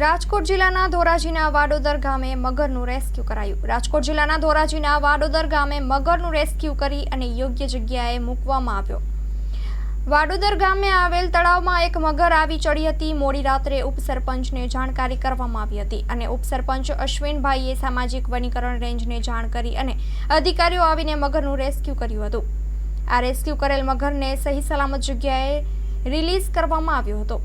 રાજકોટ જિલ્લાના ધોરાજીના વાડોદર ગામે મગરનું રેસ્ક્યુ કરાયું. રાજકોટ જિલ્લાના ધોરાજીના વાડોદર ગામે મગરનું રેસ્ક્યુ કરી અને યોગ્ય જગ્યાએ મૂકવામાં આવ્યો. વાડોદર ગામે આવેલ તળાવમાં એક મગર આવી ચડી હતી. મોડી રાત્રે ઉપસરપંચને જાણકારી કરવામાં આવી હતી અને ઉપસરપંચ અશ્વિનભાઈએ સામાજિક વનીકરણ રેન્જને જાણ કરી અને અધિકારીઓ આવીને મગરનું રેસ્ક્યુ કર્યું હતું. આ રેસ્ક્યુ કરેલ મગરને સહી સલામત જગ્યાએ રિલીઝ કરવામાં આવ્યો હતો.